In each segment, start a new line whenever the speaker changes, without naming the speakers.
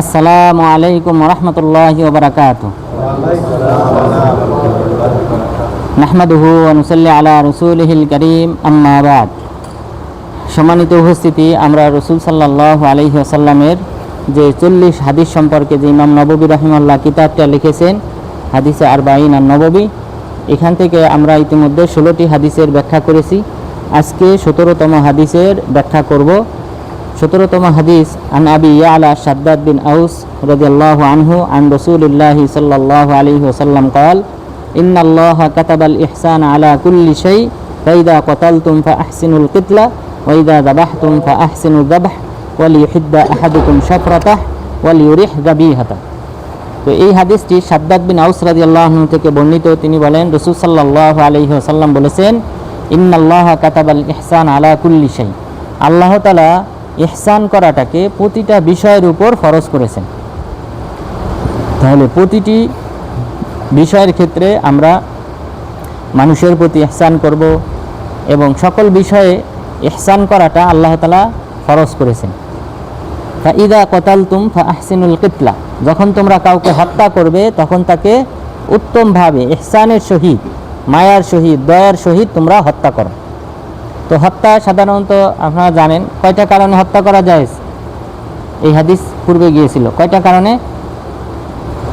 আসসালামু আলাইকুম রহমতুল্লাহ ওবরাকাত নাহমাদুহু অনুসল্লি আলা রসুলহিল করিম আম্মাবাদ সম্মানিত উপস্থিতি, আমরা রসুল সাল্লাহ আলহি আসাল্লামের যে চল্লিশ হাদিস সম্পর্কে যে ইমাম নববী রহিমাল্লাহ কিতাবটা লিখেছেন, হাদিসে আরবাইন আর নববী, এখান থেকে আমরা ইতিমধ্যে ষোলোটি হাদিসের ব্যাখ্যা করেছি। আজকে সতেরোতম হাদিসের ব্যাখ্যা করব। সতেরোতম হাদিস আন আবি ইয়ালা শাদ্দাদ বিন আউস রাদিয়াল্লাহু আনহু আন রাসূলিল্লাহি সাল্লাল্লাহু আলাইহি ওয়াসাল্লাম قال إن الله كتب الإحسان على كل شيء فإذا قتلتم فأحسنوا القتلة وإذا ذبحتم فأحسنوا الذبح وليحد أحدكم شفرته وليرح ذبيحته তো এই হাদিসটি সাদ্দাদ বিন আউস রাদিয়াল্লাহু আনহু থেকে বর্ণিত তিনি বলেন রাসূল সাল্লাল্লাহু আলাইহি ওয়াসাল্লাম বলেছেন ইন্নাল্লাহা কাতাবাল ইহসান আলা কুল্লি শাই আল্লাহ তাআলা ইহসান করাটাকে প্রতিটা বিষয়ের উপর ফরজ করেছেন। তাহলে প্রতিটি বিষয়ের ক্ষেত্রে আমরা মানুষের প্রতি ইহসান করব এবং সকল বিষয়ে ইহসান করাটা আল্লাহ তালা ফরজ করেছেন। ফা ইদা কতালতুম ফা আহসিনুল কিতলা। যখন তোমরা কাউকে হত্যা করবে, তখন তাকে উত্তমভাবে ইহসানের সহিত, মায়ার সহিত, দয়ার সহিত তোমরা হত্যা করো। তো হত্যা সাধারণত আপনারা জানেন কয়টা কারণে হত্যা করা যায়? এই হাদিস পূর্বে গিয়েছিল। কয়টা কারণে?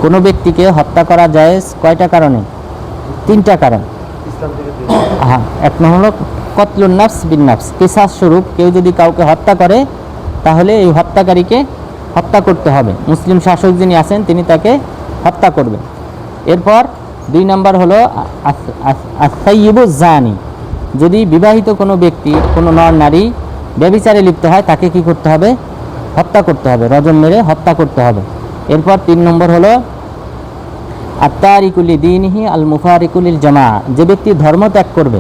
কোনো ব্যক্তিকে হত্যা করা যায় কয়টা কারণে? তিনটা কারণ। হ্যাঁ এক নম্বর হলো কতলুন নাফস বিন স্বরূপ কেউ যদি কাউকে হত্যা করে, তাহলে এই হত্যাকারীকে হত্যা করতে হবে। মুসলিম শাসক যিনি আছেন, তিনি তাকে হত্যা করবেন। এরপর দুই নম্বর হলো আসাইবু জানি। যদি বিবাহিত কোনো ব্যক্তি, কোনো নর নারী ব্যবিচারে লিপ্ত হয়, তাকে কি করতে হবে? হত্যা করতে হবে রজন মেরে হত্যা করতে হবে। এরপর তিন নম্বর হলো আত্মারিকুলি দিনহি আল মুফারিকুলিল জামা। যে ব্যক্তি ধর্ম ত্যাগ করবে,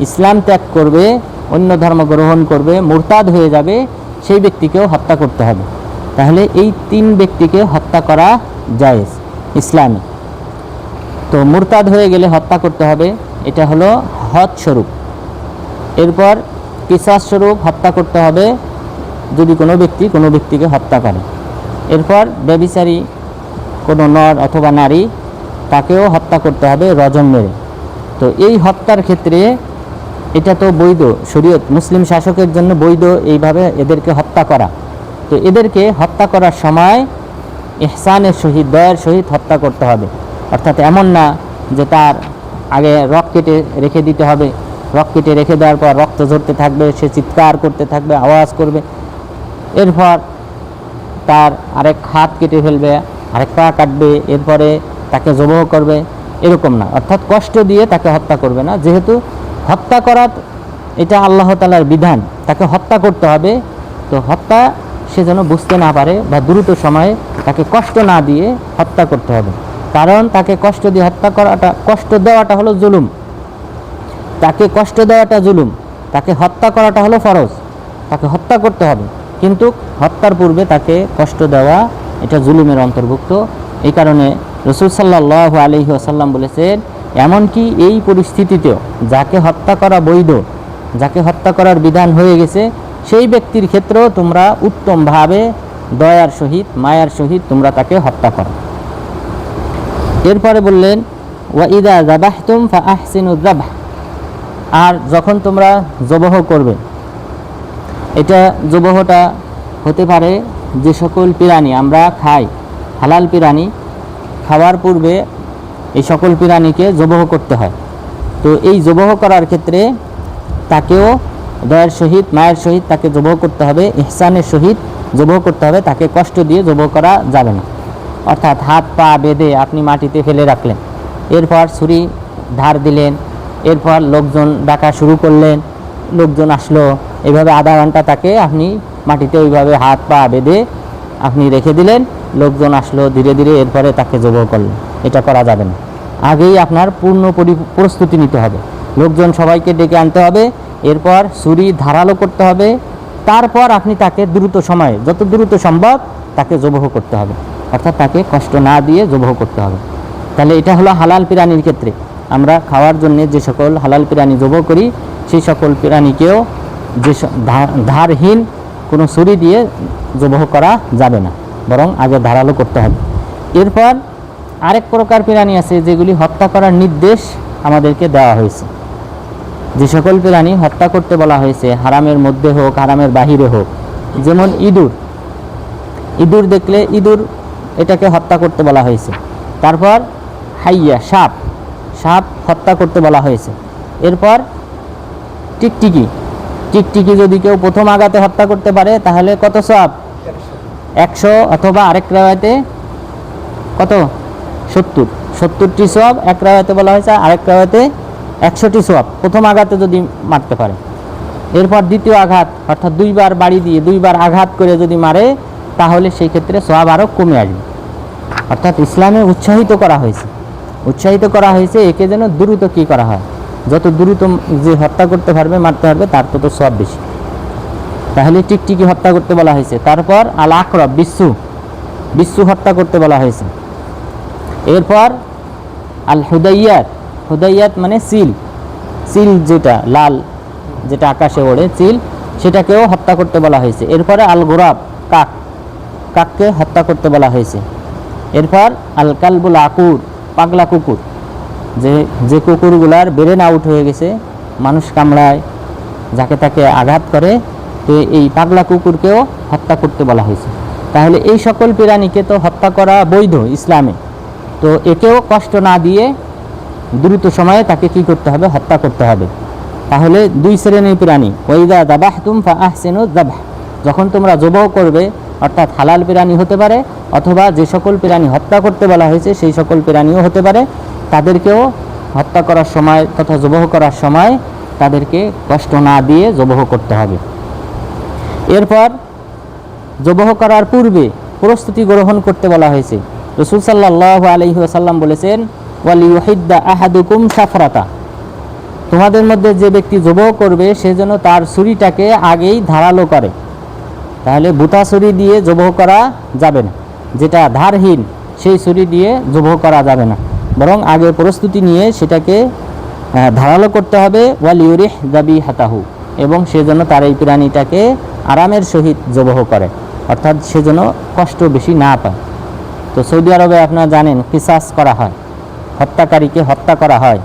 ইসলাম ত্যাগ করবে, অন্য ধর্ম গ্রহণ করবে, মুরতাদ হয়ে যাবে, সেই ব্যক্তিকেও হত্যা করতে হবে। তাহলে এই তিন ব্যক্তিকে হত্যা করা জায়েজ ইসলামে। তো মুরতাদ হয়ে গেলে হত্যা করতে হবে, এটা হলো হদ স্বরূপ। এরপর কিসাস স্বরূপ হত্যা করতে হবে যদি কোনো ব্যক্তি কোনো ব্যক্তিকে হত্যা করে। এরপর ব্যবিচারী কোনো নর অথবা নারী তাকেও হত্যা করতে হবে রজন মেরে। তো এই হত্যার ক্ষেত্রে এটা তো বৈধ, শরীয়ত মুসলিম শাসকের জন্য বৈধ এইভাবে এদেরকে হত্যা করা। তো এদেরকে হত্যা করার সময় এহসানের সহিত, দয়ের সহিত হত্যা করতে হবে। অর্থাৎ এমন না যে তার আগে রক কেটে রেখে দিতে হবে। রক কেটে রেখে দেওয়ার পর রক্ত ঝরতে থাকবে, সে চিৎকার করতে থাকবে, আওয়াজ করবে। এরপর তার আরেক হাত কেটে ফেলবে, আরেক পা কাটবে, এরপরে তাকে জবহ করবে, এরকম না। অর্থাৎ কষ্ট দিয়ে তাকে হত্যা করবে না। যেহেতু হত্যা করা এটা আল্লাহ তালার বিধান, তাকে হত্যা করতে হবে। তো হত্যা সে যেন বুঝতে না পারে বা দ্রুত সময়ে তাকে কষ্ট না দিয়ে হত্যা করতে হবে। কারণ তাকে কষ্ট দিয়ে হত্যা করাটা, কষ্ট দেওয়াটা হলো জুলুম। তাকে কষ্ট দেওয়াটা জুলুম, তাকে হত্যা করাটা হলো ফরজ, তাকে হত্যা করতে হবে। কিন্তু হত্যার পূর্বে তাকে কষ্ট দেওয়া, এটা জুলুমের অন্তর্ভুক্ত। এই কারণে রসুল সাল্লাহ আলহি আসাল্লাম বলেছেন, এমনকি এই পরিস্থিতিতেও যাকে হত্যা করা বৈধ, যাকে হত্যা করার বিধান হয়ে গেছে, সেই ব্যক্তির ক্ষেত্রেও তোমরা উত্তমভাবে দয়ার সহিত, মায়ার সহিত তোমরা তাকে হত্যা করো। এরপরে বললেন ওয়াইদা জাবাহতুম ফা আহসিনুদ্দাবাহ আর যখন তোমরা জবহ করবে, এটা জবহটা হতে পারে যে সকল প্রাণী আমরা খাই, হালাল প্রাণী, খাওয়ার পূর্বে এই সকল প্রাণীকে জবহ করতে হয়। তো এই জবহ করার ক্ষেত্রে তাকেও দয়ের সহিত, মায়ের সহিত তাকে জবহ করতে হবে, ইহসানের সহিত জবহ করতে হবে, তাকে কষ্ট দিয়ে জবহ করা যাবে না। অর্থাৎ হাত পা বেঁধে আপনি মাটিতে ফেলে রাখলেন, এরপর ছুরি ধার দিলেন এরপর লোকজন ডাকা শুরু করলেন। লোকজন আসলো। এভাবে আধা ঘণ্টা তাকে আপনি মাটিতে ওইভাবে হাত পা বেঁধে আপনি রেখে দিলেন। লোকজন আসলো ধীরে ধীরে, এরপরে তাকে জবহ করলেন। এটা করা যাবে না। আগেই আপনার পূর্ণ পরি, প্রস্তুতি নিতে হবে। লোকজন সবাইকে ডেকে আনতে হবে। এরপর ছুরি ধারালো করতে হবে। তারপর আপনি তাকে দ্রুত সময়ে, যত দ্রুত সম্ভব তাকে জবহ করতে হবে। অর্থাৎ তাকে কষ্ট না দিয়ে জবহ করতে হবে। তাহলে এটা হলো হালাল প্রাণীর ক্ষেত্রে। আমরা খাওয়ার জন্য যে সকল হালাল প্রাণী জবহ করি, সেই সকল প্রাণীকেও যে ধারহীন কোনো ছুরি দিয়ে জবহ করা যাবে না, বরং আগে ধারালো করতে হবে। এরপর আরেক প্রকার প্রাণী আছে যেগুলি হত্যা করার নির্দেশ আমাদেরকে দেওয়া হয়েছে। যে সকল প্রাণী হত্যা করতে বলা হয়েছে, হারামের মধ্যে হোক, হারামের বাহিরে হোক, যেমন ইঁদুর। ইঁদুর দেখলে ইঁদুর এটাকে হত্যা করতে বলা হয়েছে। তারপর হাইয়া, সাপ। সাপ হত্যা করতে বলা হয়েছে। এরপর টিকটিকি। টিকটিকি যদি কেউ প্রথম আঘাতে হত্যা করতে পারে, তাহলে কত সব একশো অথবা আরেক রায়তে কত? সত্তর। সত্তরটি সব এক রায়তে বলা হয়েছে, আরেক রায়তে একশোটি সব প্রথম আঘাতে যদি মারতে পারে। এরপর দ্বিতীয় আঘাত, অর্থাৎ দুইবার বাড়ি দিয়ে দুইবার আঘাত করে যদি মারে, তাহলে সেই ক্ষেত্রে সব আরও কমে আসবে। অর্থাৎ ইসলামে উৎসাহিত করা হয়েছে। উৎসাহিত করা হয়েছে, একে যেন দ্রুত কী করা হয়? যত দ্রুত যে হত্যা করতে পারবে, মারতে পারবে, তার তত সব বেশি। তাহলে টিকটিকি হত্যা করতে বলা হয়েছে। তারপর আল আকরব বিশ্বু বিশ্বু হত্যা করতে বলা হয়েছে। এরপর আল হুদাইয়াত হুদাইয়াত মানে সিল। সিল যেটা, লাল যেটা আকাশে ওড়ে চিল সেটাকেও হত্যা করতে বলা হয়েছে। এরপরে আল গোরাব কাক। কাককে হত্যা করতে বলা হয়েছে। এরপর আল কালবুল আকুর পাগলা কুকুর। যে যে কুকুরগুলার ব্রেন আউট হয়ে গেছে, মানুষ কামড়ায়, যাকে তাকে আঘাত করে, তো এই পাগলা কুকুরকেও হত্যা করতে বলা হয়েছে। তাহলে এই সকল প্রাণীকে তো হত্যা করা বৈধ ইসলামে। তো একেও কষ্ট না দিয়ে দ্রুত সময়ে তাকে কি করতে হবে? হত্যা করতে হবে। তাহলে দুই শ্রেণির প্রাণী ওইদা দাবাহ তুম ফা আহসেনু দাবাহ। যখন তোমরা জবাও করবে, অর্থাৎ হালাল প্রাণী হতে পারে অথবা যে সকল প্রাণী হত্যা করতে বলা হয়েছে, সেই সকল প্রাণীও হতে পারে। তাদেরকেও হত্যা করার সময় তথা জবহ করার সময় তাদেরকে কষ্ট না দিয়ে জবহ করতে হবে। এরপর জবহ করার পূর্বে প্রস্তুতি গ্রহণ করতে বলা হয়েছে। রসুল সাল্লাহ আলহি আসাল্লাম বলেছেন ওয়ালি ওয়াহিদ্দা আহাদুকুম সাফরাতা। তোমাদের মধ্যে যে ব্যক্তি জবহ করবে, সে যেন তার ছুরিটাকে আগেই ধারালো করে। তাহলে বুতা ছুরি দিয়ে জবহ করা যাবে না। যেটা ধারহীন, সেই ছুরি দিয়ে জবহ করা যাবে না। বরং আগে প্রস্তুতি নিয়ে সেটাকে ধারালো করতে হবে ওয়ালিউরিহ দাবি হাতাহু এবং সে যেন তার এই প্রাণীটাকে আরামের সহিত জবহ করে, অর্থাৎ সে যেন কষ্ট বেশি না পায়। তো সৌদি আরবে আপনারা জানেন, কিসাস করা হয়, হত্যাকারীকে হত্যা করা হয়।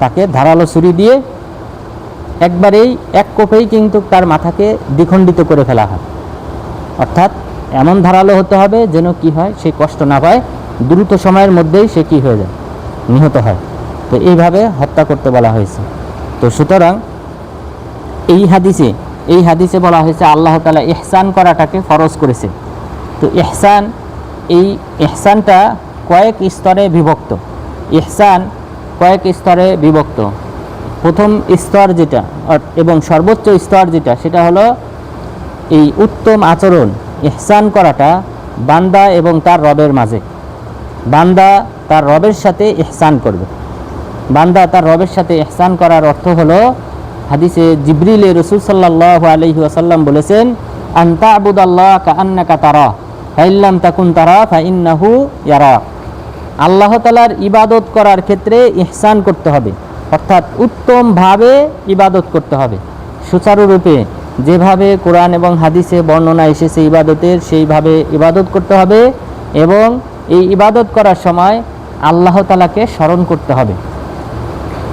তাকে ধারালো ছুরি দিয়ে একবারেই এক কোপেই কিন্তু তার মাথাকে দ্বিখণ্ডিত করে ফেলা হয়। অর্থাৎ এমন ধারালো হতে হবে যেন কি হয়, সে কষ্ট না পায়, দ্রুত সময়ের মধ্যেই সে কি হয়ে যায়, নিহত হয়। তো এইভাবে হত্যা করতে বলা হয়েছে। তো সুতরাং এই হাদিসে এই হাদিসে বলা হয়েছে, আল্লাহ তালা ইহসান করাটাকে ফরজ করেছে। তো ইহসান, এই ইহসানটা কয়েক স্তরে বিভক্ত। ইহসান কয়েক স্তরে বিভক্ত। প্রথম স্তর যেটা এবং সর্বোচ্চ স্তর যেটা, সেটা হলো এই উত্তম আচরণ ইহসান করাটা বান্দা এবং তার রবের মাঝে। বান্দা তার রবের সাথে ইহসান করবে। বান্দা তার রবের সাথে ইহসান করার অর্থ হলো, হাদিসে জিবরিলে রসুল সাল্লাহ আলহি আসাল্লাম বলেছেন আন্তা আবুদ আল্লাহ কা আন্নাকা তারা ফাইল্লাম তাকুন তারা ফাইন্নাহু ইয়ারা। আল্লাহ তালার ইবাদত করার ক্ষেত্রে ইহসান করতে হবে, অর্থাৎ উত্তমভাবে ইবাদত করতে হবে। সুচারুরূপে যেভাবে কোরআন এবং হাদিসে বর্ণনা এসেছে ইবাদতের, সেইভাবে ইবাদত করতে হবে এবং এই ইবাদত করার সময় আল্লাহ তালাকে স্মরণ করতে হবে।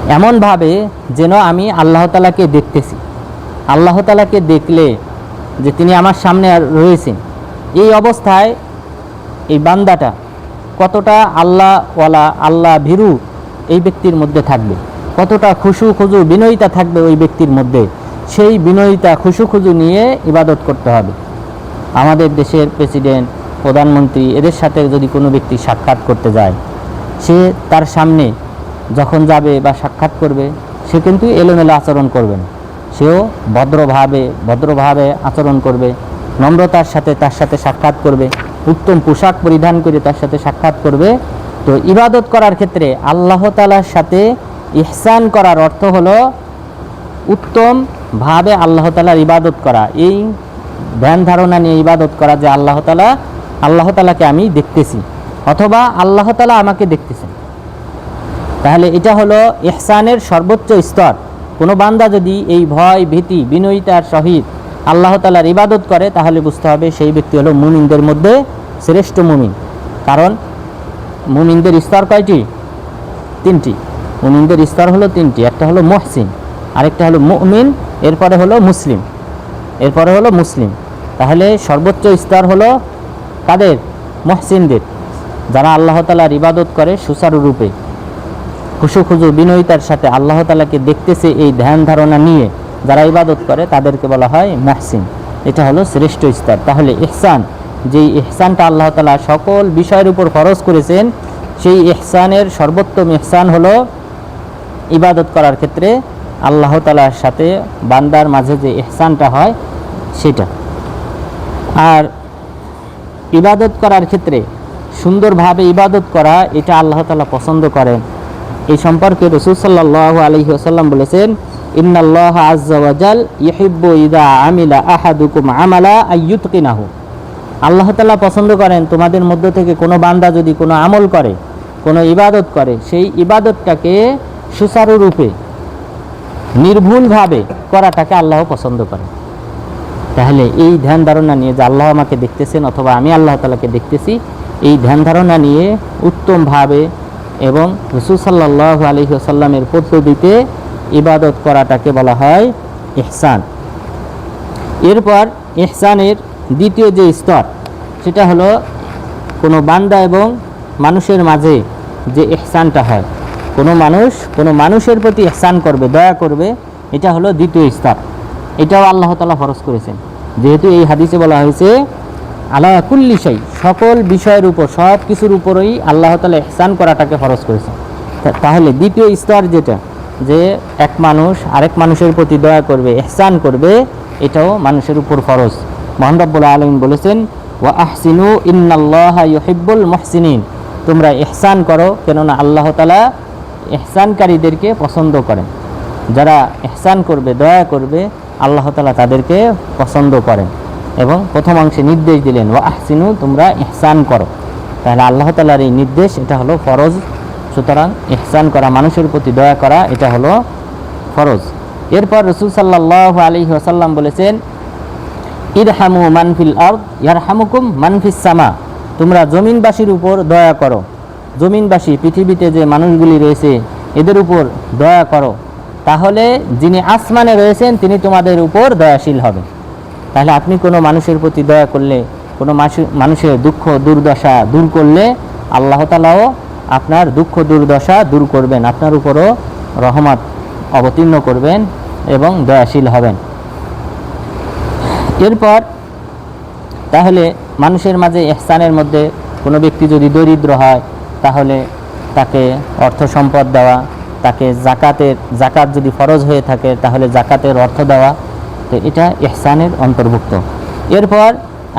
এমনভাবে যেন আমি আল্লাহ তালাকে দেখতেছি। আল্লাহ তালাকে দেখলে যে তিনি আমার সামনে রয়েছেন। এই অবস্থায় এই বান্দাটা কতটা আল্লাহওয়ালা, আল্লাহ ভীরু এই ব্যক্তির মধ্যে থাকবে? কতটা খুশু খুজু বিনয়িতা থাকবে ওই ব্যক্তির মধ্যে? সেই বিনয়িতা খুশু খুজু নিয়ে ইবাদত করতে হবে। আমাদের দেশের প্রেসিডেন্ট, প্রধানমন্ত্রী এদের সাথে যদি কোনো ব্যক্তি সাক্ষাৎ করতে যায়, সে তার সামনে যখন যাবে বা সাক্ষাৎ করবে, সে কিন্তু এলোমেলো আচরণ করবে না। সেও ভদ্রভাবে ভদ্রভাবে আচরণ করবে, নম্রতার সাথে তার সাথে সাক্ষাৎ করবে, উত্তম পোশাক পরিধান করে তার সাথে সাক্ষাৎ করবে। তো ইবাদত করার ক্ষেত্রে আল্লাহ তালার সাথে ইহসান করার অর্থ হলো উত্তম ভাবে আল্লাহ তালার ইবাদত করা। এই ধ্যান ধারণা নিয়ে ইবাদত করা যে আল্লাহ তালা আল্লাহ তালাকে আমি দেখতেছি, অথবা আল্লাহ তালা আমাকে দেখতেছেন। তাহলে এটা হলো ইহসানের সর্বোচ্চ স্তর। কোনো বান্দা যদি এই ভয়, ভীতি, বিনয়িতার সহিত আল্লাহ তালার ইবাদত করে, তাহলে বুঝতে হবে সেই ব্যক্তি হলো মুমিনদের মধ্যে শ্রেষ্ঠ মুমিন। কারণ মুমিনদের স্তর কয়টি? তিনটি। মুমিনদের স্তর হলো তিনটি। একটা হলো মহসিন, আরেকটা হলো মুমিন এরপরে হলো মুসলিম। এরপরে হলো মুসলিম। তাহলে সর্বোচ্চ স্তর হলো কাদের? মহসিনদের। যারা আল্লাহ তালার ইবাদত করে সুচারুরূপে খুশু খুজু বিনয়িতার সাথে আল্লাহ তালাকে দেখতেছে এই ধ্যান ধারণা নিয়ে যারা ইবাদত করে তাদেরকে বলা হয় মহসিন। এটা হলো শ্রেষ্ঠ স্তর। তাহলে ইহসান, যেই ইহসানটা আল্লাহ তালা সকল বিষয়ের উপর খরচ করেছেন, সেই ইহসানের সর্বোত্তম ইহসান হলো ইবাদত করার ক্ষেত্রে আল্লাহ তালার সাথে বান্দার মাঝে যে ইহসানটা হয় সেটা। আর ইবাদত করার ক্ষেত্রে সুন্দরভাবে ইবাদত করা, এটা আল্লাহ তালা পছন্দ করেন। এই সম্পর্কে রসুল সাল্লাহ আলহি আসাল্লাম বলেছেন, ইন্নাল্লাহ আজ্জাওয়াজাল ইহিব্বু ইদা আমিলা আহাদুকুম আমালা আইয়ুতকিনাহু আল্লাহ তালা পছন্দ করেন তোমাদের মধ্য থেকে কোনো বান্দা যদি কোনো আমল করে, কোনো ইবাদত করে, সেই ইবাদতটাকে সুচারুরূপে নির্ভুলভাবে করাটাকে আল্লাহ পছন্দ করে। তাহলে এই ধ্যান ধারণা নিয়ে যে আল্লাহ আমাকে দেখতেছেন অথবা আমি আল্লাহ তালাকে দেখতেছি, এই ধ্যান ধারণা নিয়ে উত্তমভাবে এবং রসুল সাল্লাহ আলহি আসাল্লামের পদ্ধতিতে ইবাদত করাটাকে বলা হয় ইহসান। এরপর ইহসানের দ্বিতীয় যে স্তর, সেটা হলো কোনো বান্দা এবং মানুষের মাঝে যে ইহসানটা হয়। কোনো মানুষ, কোনো মানুষের প্রতি ইহসান করবে, দয়া করবে, এটা হলো দ্বিতীয় স্তর। এটাও আল্লাহ তালা ফরজ করেছেন। যেহেতু এই হাদিসে বলা হয়েছে আল্লাহ কুল্লি শাই, সকল বিষয়ের উপর, সব কিছুর উপরেই আল্লাহ তালা ইহসান করাটাকে ফরজ করেছেন। তাহলে দ্বিতীয় স্তর যেটা, যে এক মানুষ আরেক মানুষের প্রতি দয়া করবে, ইহসান করবে, এটাও মানুষের উপর ফরজ। মোহান আলমিন বলেছেন, ওয়া আহসিনু ইন্নাল্লাহ ইউহিব্বুল মুহসিনিন। তোমরা এহসান করো, কেননা আল্লাহ তালা ইহসানকারীদেরকে পছন্দ করেন। যারা এহসান করবে, দয়া করবে, আল্লাহ তালা তাদেরকে পছন্দ করেন এবং প্রথম অংশে নির্দেশ দিলেন ওয়া আহসিনু তোমরা এহসান করো। তাহলে আল্লাহ তালার এই নির্দেশ, এটা হলো ফরজ। সুতরাং এহসান করা, মানুষের প্রতি দয়া করা, এটা হলো ফরজ। এরপর রসুল সাল্লাহ আলী ওসাল্লাম বলেছেন, ইরহামু মানফিল আর্দ, ইয়ারহামুকুম মানফিস সামা। তোমরা জমিনবাসীর উপর দয়া করো। জমিনবাসী পৃথিবীতে যে মানুষগুলি রয়েছে, এদের উপর দয়া করো। তাহলে যিনি আসমানে রয়েছেন, তিনি তোমাদের উপর দয়াশীল হবেন তাহলে আপনি কোনো মানুষের প্রতি দয়া করলে, কোনো মানুষের দুঃখ, দুর্দশা দূর করলে আল্লাহ তালাও আপনার দুঃখ, দুর্দশা দূর করবেন, আপনার উপরও রহমত অবতীর্ণ করবেন এবং দয়াশীল হবেন। এরপর, তাহলে মানুষের মাঝে এহসানের মধ্যে কোনো ব্যক্তি যদি দরিদ্র হয় তাহলে তাকে অর্থ সম্পদ দেওয়া, তাকে জাকাতের, জাকাত যদি ফরজ হয়ে থাকে, তাহলে জাকাতের অর্থ দেওয়া। তো এটা এহসানের অন্তর্ভুক্ত। এরপর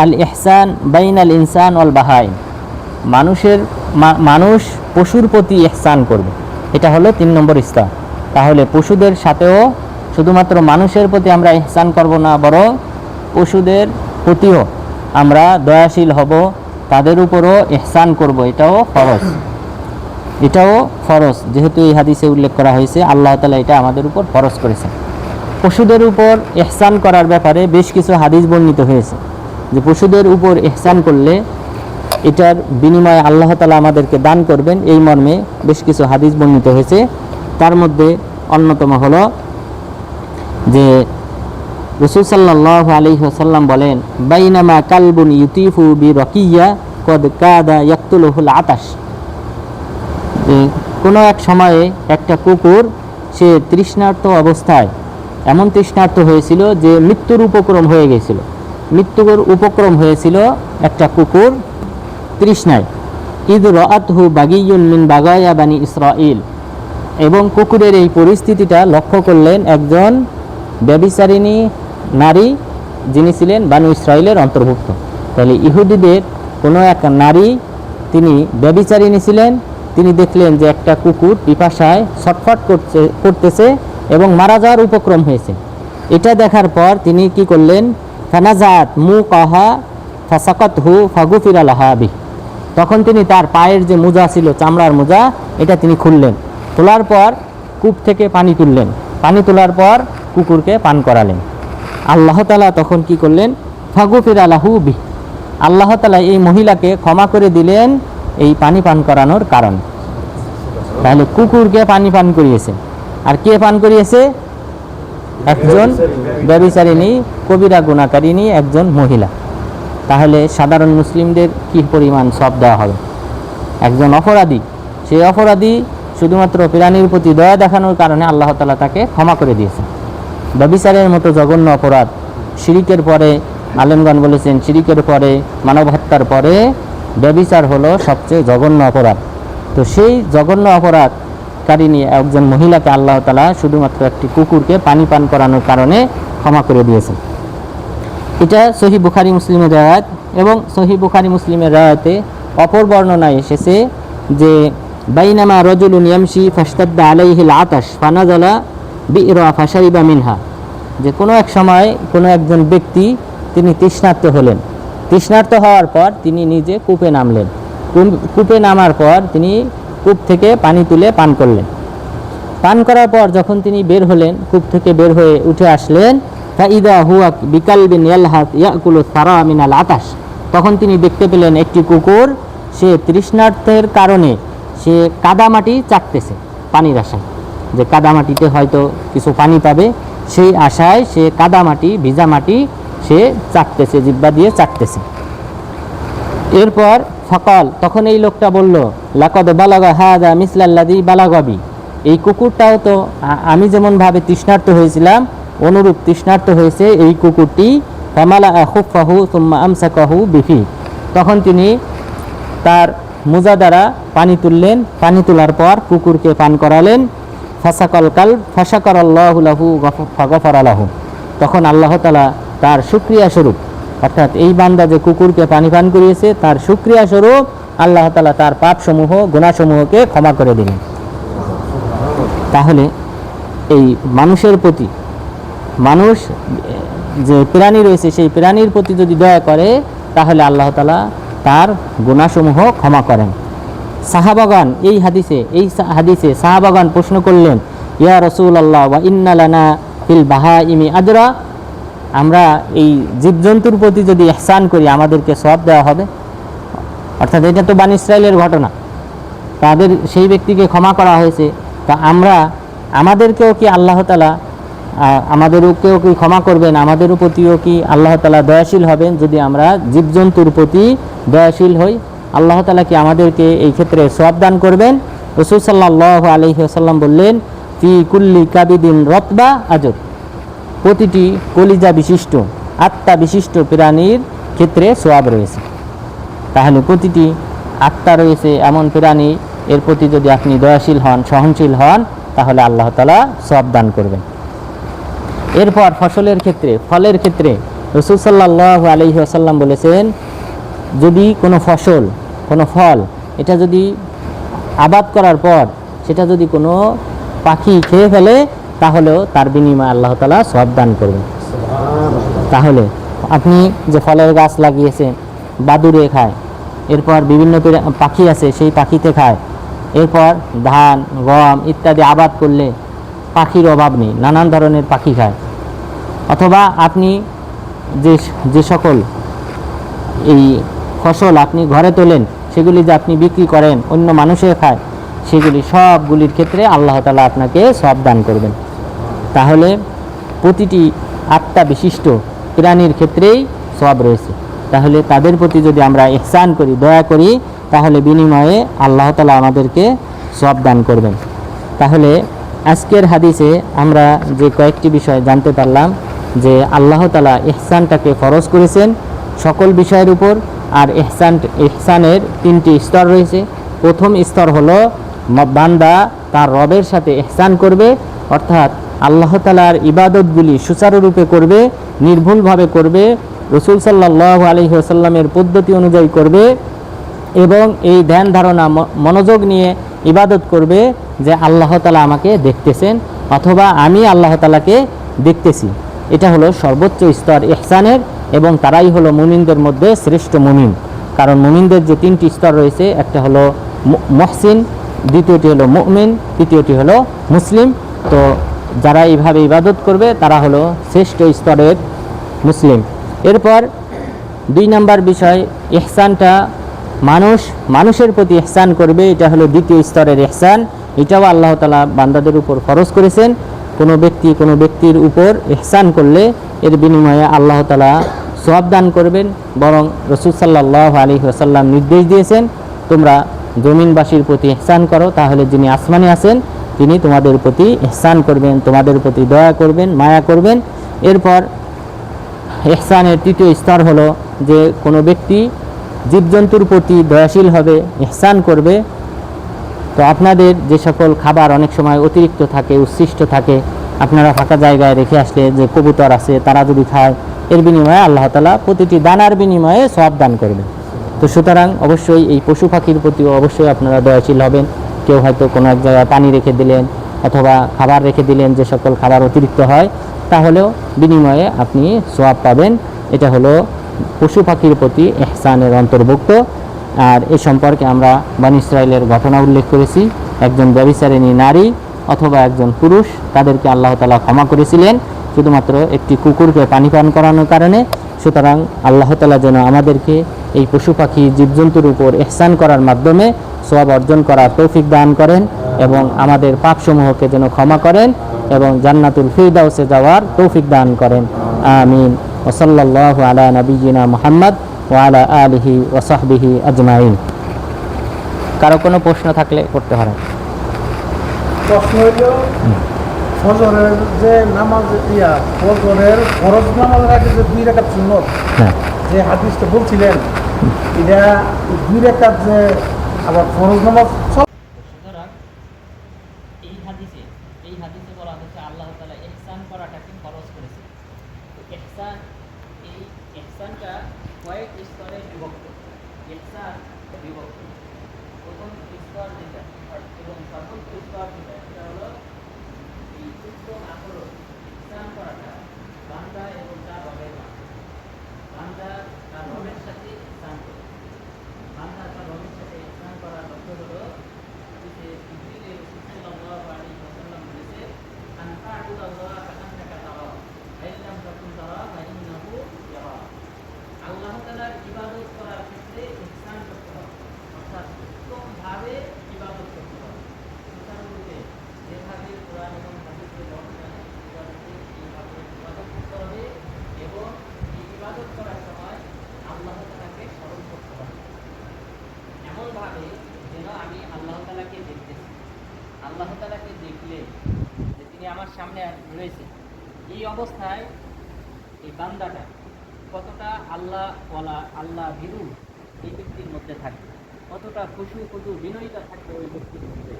আল ইহসান বাইন আল ইনসান অল বাহাইন। মানুষের মানুষ পশুর প্রতি ইহসান করবে। এটা হলো তিন নম্বর স্তর। তাহলে পশুদের সাথেও শুধুমাত্র মানুষের প্রতি আমরা ইহসান করব না, বরং পশুদের প্রতিও আমরা দয়াশীল হব। তাদের উপরও এহসান করব, এটাও ফরজ। এটাও ফরজ, যেহেতু এই হাদিসে উল্লেখ করা হয়েছে, আল্লাহ তালা এটা আমাদের উপর ফরজ করেছেন। পশুদের উপর এহসান করার ব্যাপারে বেশ কিছু হাদিস বর্ণিত হয়েছে, যে পশুদের উপর এহসান করলে এটার বিনিময়ে আল্লাহ তালা আমাদেরকে দান করবেন, এই মর্মে বেশ কিছু হাদিস বর্ণিত হয়েছে। তার মধ্যে অন্যতম হলো যে রসুল সাল্লাহ আলী বলেন, বাইনামা কালবুন ইউতিফু বি রকিয়া কদ কাদা যে কোনো এক সময়ে একটা কুকুর, সে তৃষ্ণার্ত অবস্থায়, এমন তৃষ্ণার্ত হয়েছিল যে মৃত্যুর উপক্রম হয়ে গেছিল। মৃত্যুর উপক্রম হয়েছিল একটা কুকুর তৃষ্ণায়। ঈদ রাতহু বাগিয়ুন মিন বাগায়া বানি ইসরাইল এবং কুকুরের এই পরিস্থিতিটা লক্ষ্য করলেন একজন ব্যবিচারিণী নারী যিনি ছিলেন বানু ইসরায়েলের অন্তর্ভুক্ত। তাহলে ইহুদিদের কোনো এক নারী তিনি ব্যবিচারিণী ছিলেন, তিনি দেখলেন যে একটা কুকুর পিপাসায় ছটফট করছে, করতেছে এবং মারা যাওয়ার উপক্রম হয়েছে। এটা দেখার পর তিনি কি করলেন? ফানাজাত মু কাহা ফাসাকাত হু ফাগুফির আলাহাবি তখন তিনি তার পায়ের যে মোজা ছিল, চামড়ার মোজা, এটা তিনি খুললেন। তোলার পর কূপ থেকে পানি তুললেন। পানি তোলার পর কুকুরকে পান করালেন। আল্লাহ তালা তখন কি করলেন? ফাগুফির আলাহু বি আল্লাহ তালা এই মহিলাকে ক্ষমা করে দিলেন এই পানি পান করানোর কারণ। তাহলে কুকুরকে পানি পান করিয়েছে। আর কে পান করিয়েছে? একজন ব্যবিচারিণী, কবিরা গুণাকারিণী, একজন মহিলা। তাহলে সাধারণ মুসলিমদের কি পরিমাণ সব দেওয়া হবে? একজন অপরাধী। সেই অপরাধী শুধুমাত্র প্রাণীর প্রতি দয়া দেখানোর কারণে আল্লাহ তালা তাকে ক্ষমা করে ব্যবিচারের মতো জঘন্য অপরাধ। শিরিকের পরে আলেমগণ বলেছেন, শিরিকের পরে মানব হত্যার পরে ব্যবিচার হলো সবচেয়ে জঘন্য অপরাধ। তো সেই জঘন্য অপরাধকারিণী একজন মহিলাকে আল্লাহ তালা শুধুমাত্র একটি কুকুরকে পানি পান করানোর কারণে ক্ষমা করে দিয়েছেন। এটা সহি বুখারি মুসলিমের রায়াত এবং সহি বুখারি মুসলিমের রায়াতে অপর বর্ণনায় এসেছে যে, বাইনামা রজুলুন ইয়ামশি ফাস্তাদ্দা আলাইহিল আতাশ, ফানাজালা বিরা ফাশারিবা মিনহা। যে কোনো এক সময় কোনো একজন ব্যক্তি তিনি তৃষ্ণার্ত হলেন। তৃষ্ণার্ত হওয়ার পর তিনি নিজে কূপে নামলেন। কূপ- নামার পর তিনি কূপ থেকে পানি তুলে পান করলেন। পান করার পর যখন তিনি বের হলেন, কূপ থেকে বের হয়ে উঠে আসলেন, ফাইদা হুয়া বিকাল বিন ইয়ালহাত ইয়াকুলু সারা মিনাল আতাস তখন তিনি দেখতে পেলেন একটি কুকুর, সে তৃষ্ণার্থের কারণে সে কাদামাটি চাটতেছে পানির আশায়। যে কাদামাটিতে হয়তো কিছু পানি পাবে, সেই আশায় সে কাদামাটি, ভিজা মাটি সে চাটতেছে জিব্বা দিয়ে চাটতেছে এরপর ফকল, তখন এই লোকটা বলল, লাকদ বালাগা হাদা মিসলাল্লাদি বালাগবি। এই কুকুরটাও তো আমি যেমনভাবে তৃষ্ণার্ত হয়েছিলাম, অনুরূপ তৃষ্ণার্ত হয়েছে এই কুকুরটি। ফামালা আহুফাহু তুম্মা আমসাকাহু বিফি। তখন তিনি তার মোজা দ্বারা পানি তুললেন, পানি তোলার পর কুকুরকে পান করালেন। ফাসাকল কাল ফাসাকর আল্লাহ লাহু গফর আলাহু তখন আল্লাহ তালা তার সুক্রিয়া স্বরূপ, অর্থাৎ এই বান্দা যে কুকুরকে পানি পান করিয়েছে, তার সুক্রিয়া স্বরূপ আল্লাহ তালা তার পাপসমূহ গুণাসমূহকে ক্ষমা করে দিলেন। তাহলে এই মানুষের প্রতি, মানুষ যে প্রাণী রয়েছে, সেই প্রাণীর প্রতি যদি দয়া করে, তাহলে আল্লাহ তালা তার গুণাসমূহ ক্ষমা করেন। সাহাবাগান, এই হাদিসে এই হাদিসে সাহাবাগান প্রশ্ন করলেন, ইয়া রসুল আল্লাহ বা ইন্নালানা ফিল বাহা ইমি আজরা আমরা এই জীবজন্তুর প্রতি যদি এহসান করি, আমাদেরকে সব দেওয়া হবে। অর্থাৎ এটা তো বান ইসরায়েলের ঘটনা। তাদের সেই ব্যক্তিকে ক্ষমা করা হয়েছে। তা আমরা, আমাদেরকেও কি আল্লাহ তালা আমাদেরকেও কি ক্ষমা করবেন? আমাদের প্রতিও কি আল্লাহ তালা দয়াশীল হবেন? যদি আমরা জীবজন্তুর প্রতি দয়াশীল হই আল্লাহ তালা কি আমাদেরকে এই ক্ষেত্রে সব দান করবেন? রসুল সাল্লাহ আলহি আসাল্লাম বললেন, ফি কুল্লি কাবিদিন রতবা আজর। প্রতিটি কলিজা বিশিষ্ট, আত্মা বিশিষ্ট প্রাণীর ক্ষেত্রে সোয়াব রয়েছে। তাহলে প্রতিটি আত্মা রয়েছে এমন প্রাণী, এর প্রতি যদি আপনি দয়াশীল হন, সহনশীল হন, তাহলে আল্লাহ তালা সব দান করবেন। এরপর ফসলের ক্ষেত্রে, ফলের ক্ষেত্রে রসুল সাল্লাহ আলহি আসাল্লাম বলেছেন, যদি কোনো ফসল কোনো ফল, এটা যদি আবাদ করার পর সেটা যদি কোনো পাখি খেয়ে ফেলে, তাহলেও তার বিনিময়ে আল্লাহ তালা সব দান করবেন। তাহলে আপনি যে ফলের গাছ লাগিয়েছেন, বাদুড়ে খায়, এরপর বিভিন্ন পাখি আছে, সেই পাখিতে খায়, এরপর ধান, গম ইত্যাদি আবাদ করলে পাখির অভাব নেই, নানান ধরনের পাখি খায়। অথবা আপনি যে যে সকল এই ফসল আপনি ঘরে তোলেন, সেগুলি যে আপনি বিক্রি করেন, অন্য মানুষে খায়, সেগুলি সবগুলির ক্ষেত্রে আল্লাহ তালা আপনাকে সব দান করবেন। তাহলে প্রতিটি আত্মা বিশিষ্ট প্রাণীর ক্ষেত্রেই সব রয়েছে। তাহলে তাদের প্রতি যদি আমরা ইহসান করি, দয়া করি, তাহলে বিনিময়ে আল্লাহ তালা আমাদেরকে সব দান করবেন। তাহলে আজকের হাদিসে আমরা যে কয়েকটি বিষয় জানতে পারলাম, যে আল্লাহ তালা ইহসানটাকে ফরজ করেছেন সকল বিষয়ের উপর আর ইহসান ইহসানের তিনটি স্তর রয়েছে। প্রথম স্তর হলো বান্দা তার রবের সাথে ইহসান করবে, অর্থাৎ আল্লাহ তালার ইবাদতগুলি সুচারুরূপে করবে, নির্ভুলভাবে করবে, রসুল সাল্লাহ আলহি আসাল্লামের পদ্ধতি অনুযায়ী করবে এবং এই ধ্যান ধারণা মনোযোগ নিয়ে ইবাদত করবে যে আল্লাহ তালা আমাকে দেখতেছেন অথবা আমি আল্লাহ তালাকে দেখতেছি। এটা হলো সর্বোচ্চ স্তর ইহসানের এবং তারাই হলো মুমিনদের মধ্যে শ্রেষ্ঠ মুমিন। কারণ মুমিনদের যে তিনটি স্তর রয়েছে, একটা হলো মহসিন, দ্বিতীয়টি হলো মুমিন, তৃতীয়টি হলো মুসলিম। তো যারা এইভাবে ইবাদত করবে, তারা হলো শ্রেষ্ঠ স্তরের মুসলিম। এরপর দুই নাম্বার বিষয়, ইহসানটা মানুষ, মানুষের প্রতি ইহসান করবে, এটা হলো দ্বিতীয় স্তরের ইহসান। এটাও আল্লাহ তালা বান্দাদের উপর খরচ করেছেন। কোনো ব্যক্তি কোনো ব্যক্তির উপর ইহসান করলে, এর বিনিময়ে আল্লাহ তালা সব দান করবেন, বরং রসুল সাল্লাহ আলী ওসাল্লাম নির্দেশ দিয়েছেন, তোমরা জমিনবাসীর প্রতি ইহসান করো, তাহলে যিনি আসমানে আছেন, তিনি তোমাদের প্রতি ইহসান করবেন, তোমাদের প্রতি দয়া করবেন, মায়া করবেন। এরপর ইহসানের তৃতীয় স্তর হলো যে কোনো ব্যক্তি জীবজন্তুর প্রতি দয়াশীল হবে, ইহসান করবে। তো আপনাদের যে সকল খাবার অনেক সময় অতিরিক্ত থাকে, উচ্ছিষ্ট থাকে, আপনারা ফাঁকা জায়গায় রেখে আসলে যে কবুতর আছে, তারা যদি খায় এর বিনিময়ে আল্লাহ তালা প্রতিটি দানার বিনিময়ে সব দান করবেন। তো সুতরাং অবশ্যই এই পশু পাখির প্রতিও অবশ্যই আপনারা দয়াশীল হবেন। কেউ হয়তো কোনো এক জায়গায় পানি রেখে দিলেন অথবা খাবার রেখে দিলেন যে সকল খাবার অতিরিক্ত হয়, তাহলেও বিনিময়ে আপনি সোয়াব পাবেন। এটা হলো পশু পাখির প্রতি এহসানের অন্তর্ভুক্ত। আর এ সম্পর্কে আমরা বান ইসরায়েলের ঘটনা উল্লেখ করেছি। একজন ব্যবিচারিণী নারী অথবা একজন পুরুষ, তাদেরকে আল্লাহ তালা ক্ষমা করেছিলেন। শুধুমাত্র একটি কুকুরকে পানি পান করানোর কারণে সুতরাং আল্লাহ তালা যেন আমাদেরকে এই পশু পাখি জীবজন্তুর উপর এহসান করার মাধ্যমে সব অর্জন করার তৌফিক দান করেন এবং আমাদের পাপসমূহকে যেন ক্ষমা করেন এবং জান্নাতুল ফিরদাউসে যাওয়ার তৌফিক দান করেন। আমিন। ওসল্লাহ আলা নবীনা মোহাম্মদ ওয়ালা আলিহি ওসাহবিহি আজমাইন। কারও কোনো প্রশ্ন থাকলে করতে পারেন।
প্রশ্ন ফজরের যে নামাজ ইয়া ফজরের ফরজ নামাজের আগে যে দুই রেখাত সুন্নত
হ্যাঁ।
যে হাদিসটা বলছিলেন এটা দুই রেখাত যে আবার ফরজ নামাজ সব
সুতরাং এই হাদিসে এই হাদিসে বলা হচ্ছে আল্লাহ তালা ইহসান করাটাকে খরচ করেছে। তো ইহসান এই ইহসানটা কয়েক স্তরে বিভক্ত। ইহসান বিভক্ত। প্রথম স্তর যেটা এবং সর্বোচ্চ স্তর যেটা সেটা হলো উত্তম আচরণ ইহসান করাটা বান্দা এবং তার রবের মাঝে বান্দা তার রবের সাথে ইহসান করে বান্দা তার রবের সাথে ইহসান করার লক্ষ্য হলো যে জিবরিল রাসূল সাল্লাল্লাহু আলাইহি ওয়াসাল্লাম বলেছে আন তা'বুদাল্লাহ কাআন্নাকা তারা ফাইন লাম তাকুন তারা ফাইন্নাহু ইয়ারা আল্লাহ তাআলার ইবাদত করার ক্ষেত্রে ইহসান করতে হবে অর্থাৎ উত্তমভাবে ইবাদত করতে হবে সুতরাংরূপে যেভাবে কোরআন এবং হাদিসে বর্ণনা ইবাদতে এইভাবে ইবাদত করতে হবে এবং এই ইবাদত করার সময় আল্লাহ তাআলাকে স্মরণ করতে হবে। এমনভাবে যেন আমি আল্লাহ তালাকে দেখতেছি। আল্লাহ তালাকে দেখলে যে তিনি আমার সামনে রয়েছে এই অবস্থায় এই বান্দাটা কতটা আল্লাহ ওয়ালা আল্লাহ ভীরু এই ব্যক্তির মধ্যে থাকবে কতটা খুশু খুশু বিনয়িতা থাকবে ওই ব্যক্তির মধ্যে।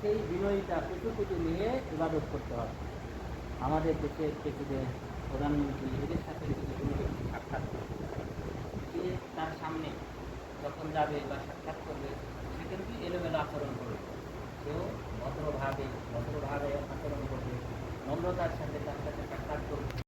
সেই বিনয়িতা খুশু খুশু নিয়ে ইবাদত করতে হবে। আমাদের দেশের প্রেসিডেন্ট প্রধানমন্ত্রী এদের সাথে সাক্ষাৎ সে তার সামনে যখন যাবে বা সাক্ষাৎ করবে সে কিন্তু এলোমেলো আচরণ করবে। কেউ ভদ্রভাবে ভদ্রভাবে আচরণ করবে, নম্রতার সাথে তার সাথে সাক্ষাৎ করবে।